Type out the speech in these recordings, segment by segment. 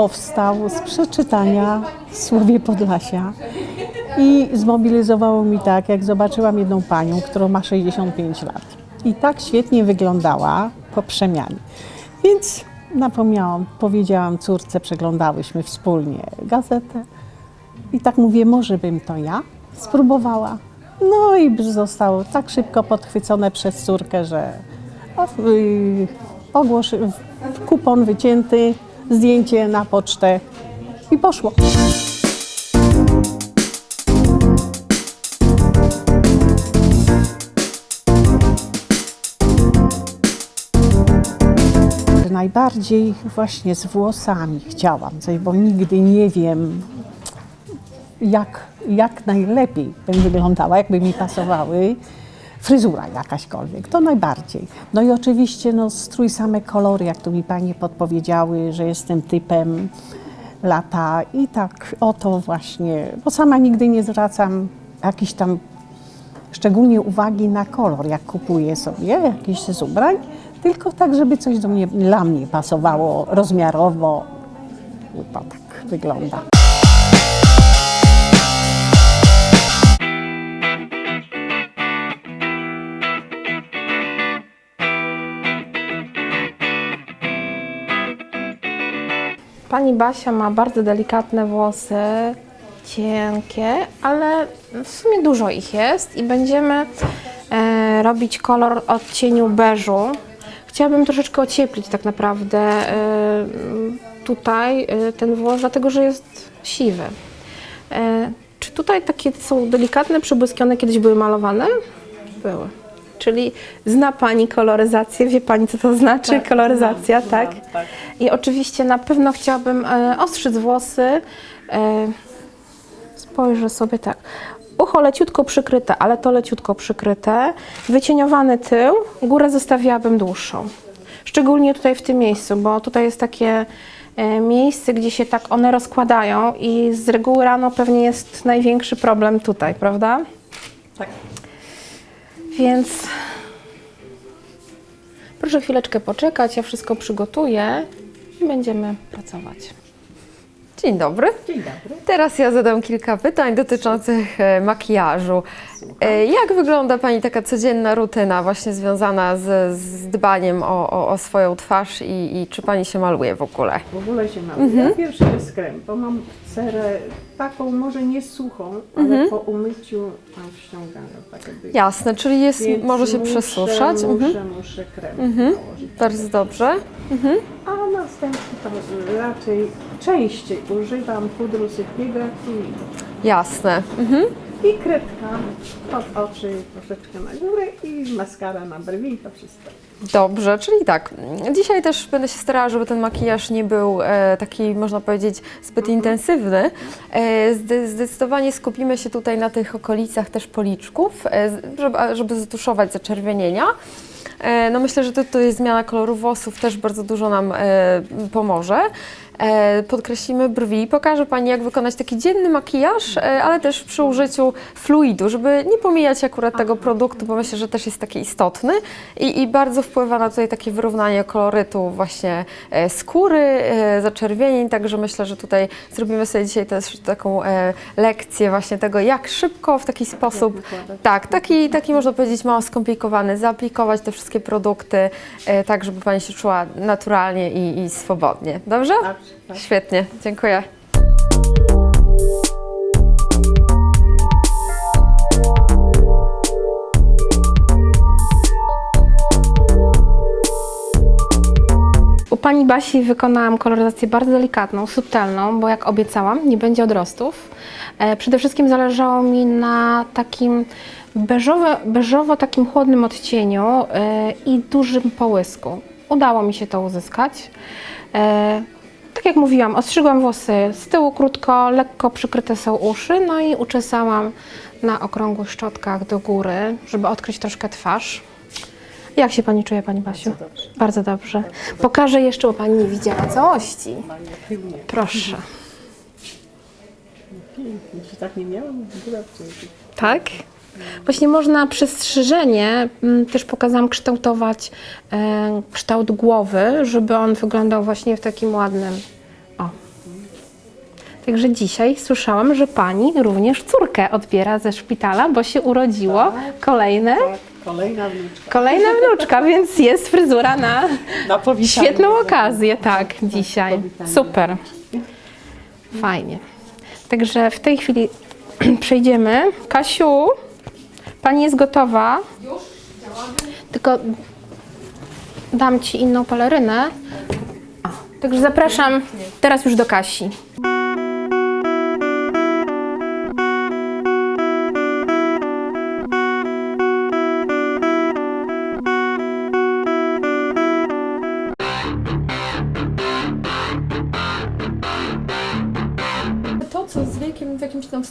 powstał z przeczytania Słowie Podlasia i zmobilizowało mi tak, jak zobaczyłam jedną panią, którą ma 65 lat i tak świetnie wyglądała po przemianie. Więc napomniałam, powiedziałam córce, przeglądałyśmy wspólnie gazetę i tak mówię, może bym to ja spróbowała. No i zostało tak szybko podchwycone przez córkę, że y, ogłosz, w- kupon wycięty, zdjęcie na pocztę i poszło. Najbardziej właśnie z włosami chciałam bo nigdy nie wiem, jak, jak najlepiej bym wyglądała, jakby mi pasowały. Fryzura jakaśkolwiek, to najbardziej. No i oczywiście no, strój, same kolory, jak tu mi panie podpowiedziały, że jestem typem lata i tak o to właśnie, bo sama nigdy nie zwracam jakiś tam szczególnie uwagi na kolor, jak kupuję sobie jakieś z ubrań, tylko tak, żeby coś do mnie, dla mnie pasowało rozmiarowo. I to tak wygląda. Pani Basia ma bardzo delikatne włosy, cienkie, ale w sumie dużo ich jest i będziemy e, robić kolor odcieniu beżu. Chciałabym troszeczkę ocieplić tak naprawdę e, tutaj e, ten włos, dlatego że jest siwy. E, czy tutaj takie są delikatne przybłyski, one kiedyś były malowane? Były. Czyli zna Pani koloryzację, wie Pani co to znaczy koloryzacja, tak? I oczywiście na pewno chciałabym e, ostrzyc włosy. E, spojrzę sobie tak. Ucho leciutko przykryte, ale to leciutko przykryte. Wycieniowany tył, górę zostawiłabym dłuższą. Szczególnie tutaj w tym miejscu, bo tutaj jest takie e, miejsce, gdzie się tak one rozkładają i z reguły rano pewnie jest największy problem tutaj, prawda? Tak. Więc proszę chwileczkę poczekać, ja wszystko przygotuję i będziemy pracować. Dzień dobry. Dzień dobry. Teraz ja zadam kilka pytań dotyczących e, makijażu. E, Jak wygląda Pani taka codzienna rutyna właśnie związana z, z dbaniem o, o, o swoją twarz i, i czy Pani się maluje w ogóle? W ogóle się mam. Ja pierwszy jest krem, bo mam cerę taką może nie suchą, ale po umyciu mam ściąganą. Tak jakby. Jasne, czyli jest, Więc może się muszę, przesuszać. Muszę, Mhm. muszę krem nałożyć. Bardzo dobrze. A następnie to raczej częściej używam pudru sypiego jak fluidu. Jasne. Mhm. I kredka pod oczy troszeczkę na górę i maskara na brwi i to wszystko. Dobrze, czyli tak. Dzisiaj też będę się starała, żeby ten makijaż nie był e, taki, można powiedzieć, zbyt intensywny. E, zde- zdecydowanie skupimy się tutaj na tych okolicach też policzków, e, z- żeby, a- żeby zatuszować zaczerwienienia. E, no myślę, że jest zmiana koloru włosów też bardzo dużo nam e, pomoże. E, podkreślimy brwi, pokażę Pani, jak wykonać taki dzienny makijaż, e, ale też przy użyciu fluidu, żeby nie pomijać akurat tego produktu, bo myślę, że też jest taki istotny. I, i bardzo wpływa na tutaj takie wyrównanie kolorytu właśnie e, skóry, zaczerwienień, także myślę, że tutaj zrobimy sobie dzisiaj też taką lekcję właśnie tego, jak szybko w taki sposób, tak, taki, taki można powiedzieć mało skomplikowany, zaaplikować te wszystkie produkty, tak żeby Pani się czuła naturalnie i, i swobodnie. Dobrze? Świetnie, dziękuję. U pani Basi wykonałam koloryzację bardzo delikatną, subtelną, bo jak obiecałam, nie będzie odrostów. E, przede wszystkim zależało mi na takim beżowo, beżowo takim chłodnym odcieniu e, i dużym połysku. Udało mi się to uzyskać. E, jak mówiłam, ostrzygłam włosy z tyłu krótko, lekko przykryte są uszy, no i uczesałam na okrągłych szczotkach do góry, żeby odkryć troszkę twarz. Jak się Pani czuje, Pani Basiu? Bardzo dobrze. Pokażę jeszcze, bo Pani nie widziała całości. Proszę. Pięknie, tak nie miałam. Tak? Właśnie można przez strzyżenie, mm, też pokazałam kształtować e, kształt głowy, żeby on wyglądał właśnie w takim ładnym Także dzisiaj słyszałam, że pani również córkę odbiera ze szpitala, bo się urodziło kolejne, Kolejna wnuczka. kolejna wnuczka, więc jest fryzura na Na świetną okazję, tak, dzisiaj. powitanie. Super. Fajnie. Także w tej chwili przejdziemy. Kasiu, pani jest gotowa? Tylko dam ci inną pelerynę. A, także zapraszam teraz już do Kasi.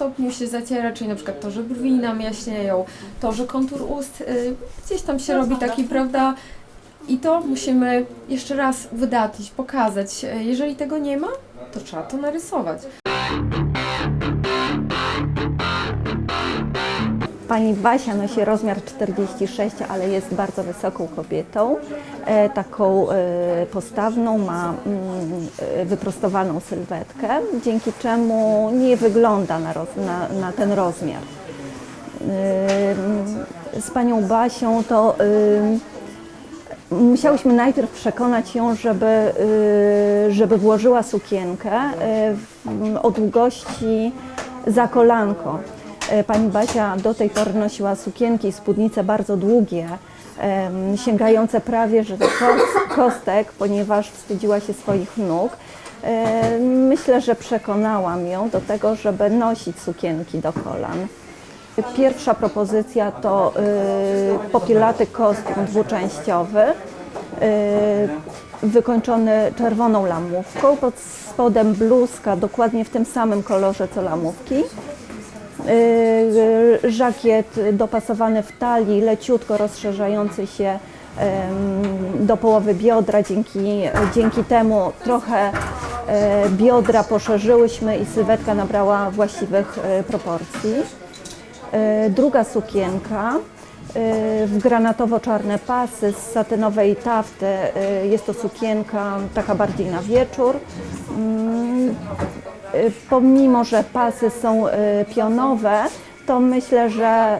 Stopniu się zaciera, czyli na przykład to, że brwi nam jaśnieją, to, że kontur ust y, gdzieś tam się robi taki, prawda? I to musimy jeszcze raz wydatlić, pokazać. Y, Jeżeli tego nie ma, to trzeba to narysować. Pani Basia nosi rozmiar 46, ale jest bardzo wysoką kobietą, e, taką e, postawną, ma mm, wyprostowaną sylwetkę, dzięki czemu nie wygląda na, roz, na, na ten rozmiar. E, Z panią Basią to musiałyśmy najpierw przekonać ją, żeby, żeby włożyła sukienkę o długości za kolanko. E, Pani Basia do tej pory nosiła sukienki i spódnice bardzo długie, sięgające prawie że do kos- kostek, ponieważ wstydziła się swoich nóg. E, Myślę, że przekonałam ją do tego, żeby nosić sukienki do kolan. Pierwsza propozycja to y, popielaty kostium dwuczęściowy, wykończony czerwoną lamówką, pod spodem bluzka dokładnie w tym samym kolorze co lamówki. Y, żakiet dopasowany w talii, leciutko rozszerzający się do połowy biodra. Dzięki, dzięki temu trochę e, biodra poszerzyłyśmy i sylwetka nabrała właściwych e, proporcji. E, Druga sukienka w granatowo-czarne pasy z satynowej tafty. Jest to sukienka taka bardziej na wieczór. E, Pomimo, że pasy są e, pionowe, to myślę, że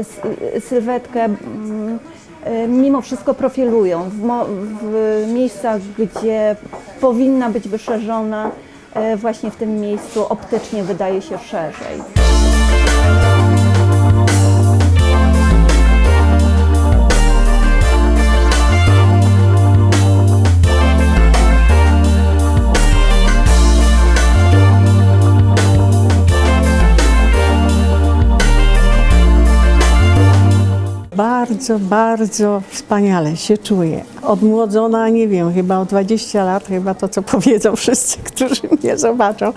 s- sylwetkę mm, mimo wszystko profilują w, w miejscach, gdzie powinna być wyszerzona, właśnie w tym miejscu optycznie wydaje się szerzej. Bardzo, bardzo wspaniale się czuję. Odmłodzona, nie wiem, chyba o 20 lat, chyba to, co powiedzą wszyscy, którzy mnie zobaczą.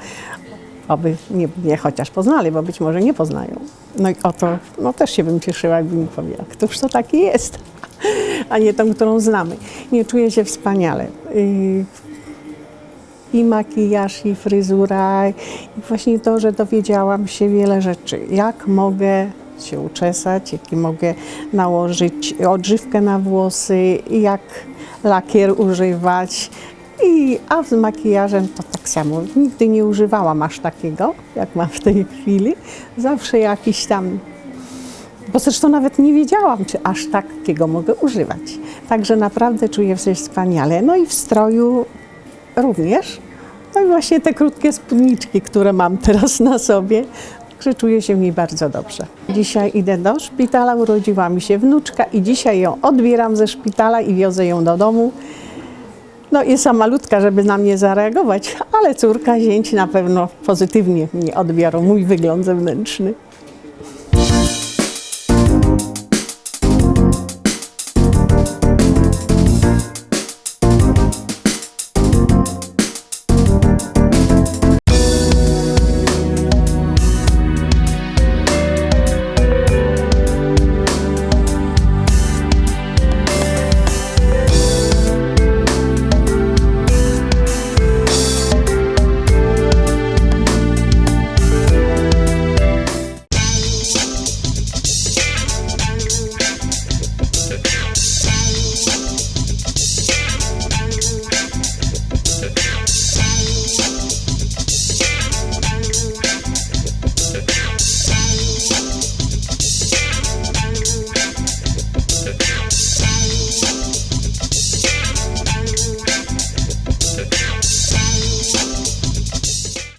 Oby nie, chociaż poznali, bo być może nie poznają. No i o to no też się bym cieszyła, jakby mi powiedziała, któż to taki jest, a nie tą, którą znamy. Nie czuję się wspaniale. Yy, i makijaż, i fryzura, i właśnie to, że dowiedziałam się wiele rzeczy. Jak mogę się uczesać, jaki mogę nałożyć odżywkę na włosy, jak lakier używać. I, a z makijażem to tak samo. Nigdy nie używałam aż takiego, jak mam w tej chwili. Zawsze jakiś tam bo zresztą nawet nie wiedziałam, czy aż takiego mogę używać. Także naprawdę czuję się wspaniale. No i w stroju również. No i właśnie te krótkie spódniczki, które mam teraz na sobie, także czuję się w niej bardzo dobrze. Dzisiaj idę do szpitala, urodziła mi się wnuczka i dzisiaj ją odbieram ze szpitala i wiozę ją do domu. No jest malutka, żeby na mnie zareagować, ale córka, zięć na pewno pozytywnie mnie odbiorą, mój wygląd zewnętrzny.